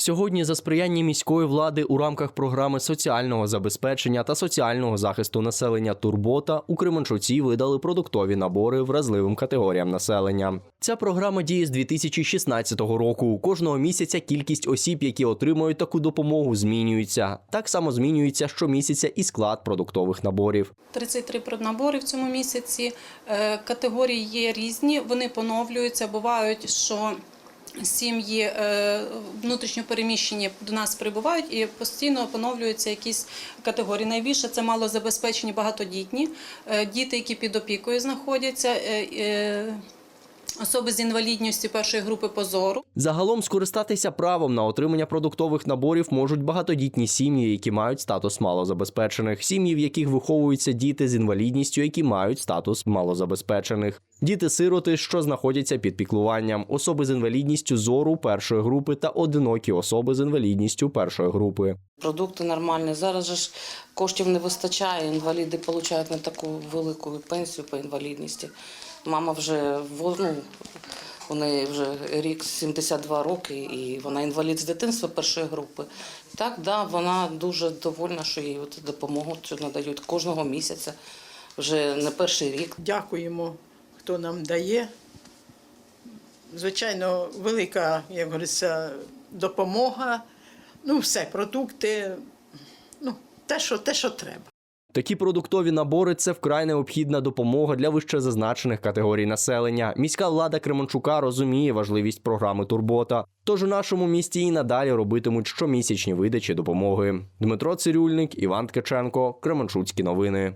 Сьогодні за сприяння міської влади у рамках програми соціального забезпечення та соціального захисту населення Турбота у Кременчуці видали продуктові набори вразливим категоріям населення. Ця програма діє з 2016 року. Кожного місяця кількість осіб, які отримують таку допомогу, змінюється. Так само змінюється щомісяця і склад продуктових наборів. 33 набори в цьому місяці. Е, Категорії є різні, вони поновлюються. Бувають, що сім'ї е, внутрішньо переміщені до нас прибувають і постійно поновлюються якісь категорії. Найбільше це малозабезпечені багатодітні, е, діти, які під опікою знаходяться. Особи з інвалідністю першої групи позору. Загалом скористатися правом на отримання продуктових наборів можуть багатодітні сім'ї, які мають статус малозабезпечених, сім'ї, в яких виховуються діти з інвалідністю, які мають статус малозабезпечених, діти-сироти, що знаходяться під піклуванням, особи з інвалідністю зору першої групи та одинокі особи з інвалідністю першої групи. Продукти нормальні. Зараз же ж коштів не вистачає. Інваліди отримують не таку велику пенсію по інвалідності. Мама вже ну, у неї вже рік 72 роки, і вона інвалід з дитинства першої групи. Так, да, вона дуже довольна, що їй от допомогу цю надають кожного місяця. Вже не перший рік. Дякуємо, хто нам дає. Звичайно, велика, як говориться, допомога. Ну, все, продукти, ну, те, що, те, що треба. Такі продуктові набори це вкрай необхідна допомога для вищезазначених категорій населення. Міська влада Кременчука розуміє важливість програми Турбота. Тож у нашому місті і надалі робитимуть щомісячні видачі допомоги. Дмитро Цирюльник, Іван Ткаченко, Кременчуцькі новини.